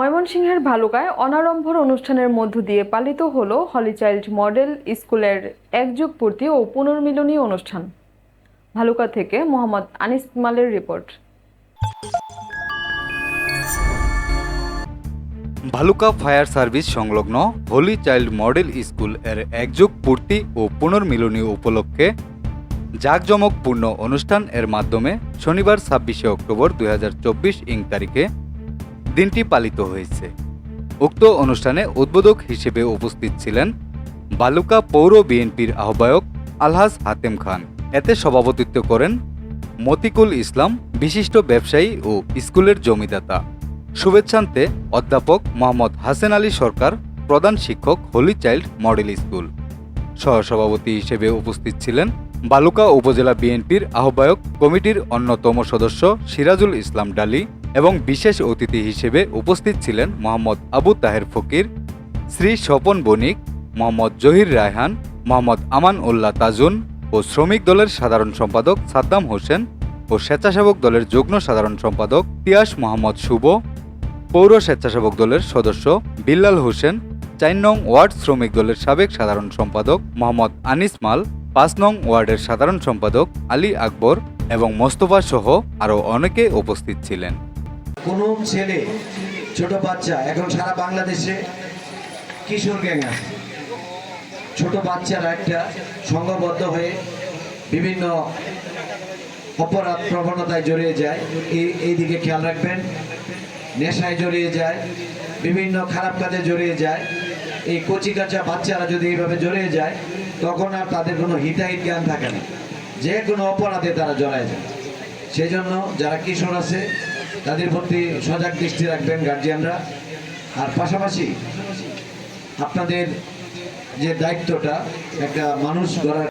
ময়মনসিংহের ভালুকায় অনাড়ম্বর অনুষ্ঠানের মধ্য দিয়ে পালিত হলো হলি চাইল্ড মডেল স্কুলের একযুগ পূর্তি ও পুনর্মিলনী অনুষ্ঠান। ভালুকা থেকে মোহাম্মদ আনিস ইকমালের রিপোর্ট। ভালুকা ফায়ার সার্ভিস সংলগ্ন হোলি চাইল্ড মডেল স্কুলের একযুগ পূর্তি ও পুনর্মিলনী উপলক্ষে জাঁকজমকপূর্ণ অনুষ্ঠান এর মাধ্যমে শনিবার ছাব্বিশে অক্টোবর দুই হাজার চব্বিশ ইং তারিখে দিনটি পালিত হয়েছে। উক্ত অনুষ্ঠানে উদ্বোধক হিসেবে উপস্থিত ছিলেন বালুকা পৌর বিএনপির আহ্বায়ক আলহাজ হাতেম খান। এতে সভাপতিত্ব করেন মতিকুল ইসলাম, বিশিষ্ট ব্যবসায়ী ও স্কুলের জমিদাতা। শুভেচ্ছান্তে অধ্যাপক মোহাম্মদ হাসেন আলী সরকার, প্রধান শিক্ষক হোলি চাইল্ড মডেল স্কুল। সহসভাপতি হিসেবে উপস্থিত ছিলেন বালুকা উপজেলা বিএনপির আহ্বায়ক কমিটির অন্যতম সদস্য সিরাজুল ইসলাম ডালি এবং বিশেষ অতিথি হিসেবে উপস্থিত ছিলেন মোহাম্মদ আবু তাহের ফকির, শ্রী স্বপন বণিক, মোহাম্মদ জহির রায়হান, মোহাম্মদ আমান উল্লাহ তাজুন ও শ্রমিক দলের সাধারণ সম্পাদক সাদ্দাম হোসেন ও স্বেচ্ছাসেবক দলের যুগ্ম সাধারণ সম্পাদক তিয়াস মোহাম্মদ শুভ, পৌর স্বেচ্ছাসেবক দলের সদস্য বিল্লাল হোসেন, চার নং ওয়ার্ড শ্রমিক দলের সাবেক সাধারণ সম্পাদক মোহাম্মদ আনিস মাল, পাঁচ নং ওয়ার্ডের সাধারণ সম্পাদক আলী আকবর এবং মোস্তফা সহ আরও অনেকে উপস্থিত ছিলেন। কোনো ছেলে, ছোট বাচ্চা, এখন সারা বাংলাদেশে কিশোর গ্যাং আছে। ছোট বাচ্চারা একটা সংঘবদ্ধ হয়ে বিভিন্ন অপরাধ প্রবণতায় জড়িয়ে যায়। এই এই দিকে খেয়াল রাখবেন। নেশায় জড়িয়ে যায়, বিভিন্ন খারাপ কাজে জড়িয়ে যায়। এই কচি কাঁচা বাচ্চারা যদি এইভাবে জড়িয়ে যায়, তখন আর তাদের কোনো হিতাহিত জ্ঞান থাকে না। যে কোনো অপরাধে তারা জড়ায় যায়। সেই জন্য যারা কিশোর আছে তাদের প্রতি সজাগ দৃষ্টি রাখবেন গার্জিয়ানরা। আর পাশাপাশি আপনাদের যে দায়িত্বটা একটা মানুষ গড়ার